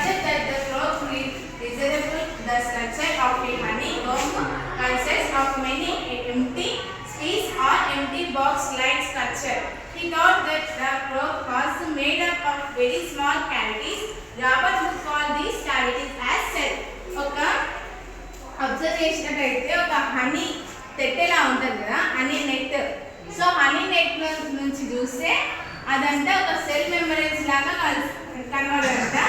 Concept that the frog resemble the structure of a honeycomb consists of many empty space or empty box-like structure. He thought that the frog was made up of very small cavities. Robert would call these cavities as cell. ఒక observe చేసినట్టయితే ఒక honey తెట్టెలా ఉంటుంది కదా honey net so honey net నుంచి చూస్తే అదంతా ఒక సెల్ మెమరీస్ లాగా కనబడంట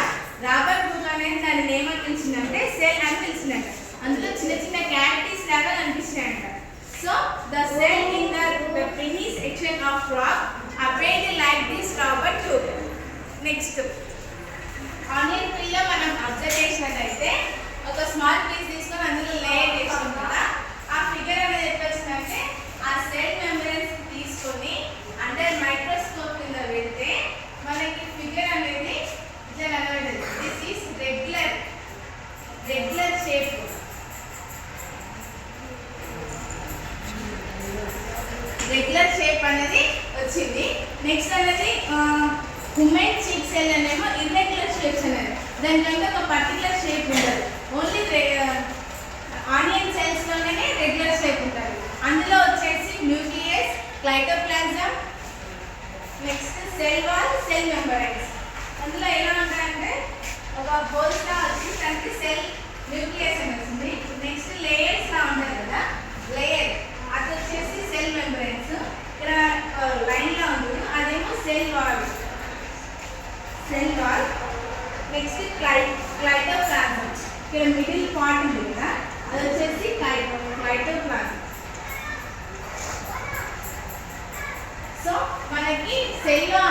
The cell in the, the పిన్నీ section of rock appeared like this rubber tube. Next. Onion peel మనం అబ్జర్వ్ చేసినట్టయితే ఒక స్మాల్ పీస్ రెగ్యులర్ షేప్ అనేది వచ్చింది. నెక్స్ట్ అనేది ఉమెన్ చీక్ సెల్ అనేమో ఇర్రెగ్యులర్ షేప్స్ అనేది. దానికంటే ఒక పర్టికులర్ షేప్ ఉండదు ఓన్లీ ఆనియన్ సెల్స్లోనే రెగ్యులర్ షేప్ ఉంటుంది. అందులో వచ్చేసి nucleus cytoplasm next cell wall cell membranes అందులో ఎలా ఉంటాయంటే ఒక హోల్స్ లా వచ్చి దానికి సెల్ న్యూక్లియస్ అని వస్తుంది నెక్స్ట్ లేయర్స్ లా ఉంటాయి కదా లేయర్ అది వచ్చేసి సెల్ మెంబ్రెన్స్ ఇక్కడ లైన్ లా ఉంది అదేమో cell wall cell wall next క్లై cytoplasm ఇక్కడ మిడిల్ పార్ట్ ఉంది కదా అది వచ్చేసి క్లైటో క్లైటోప్లాజం సో మనకి సెల్లో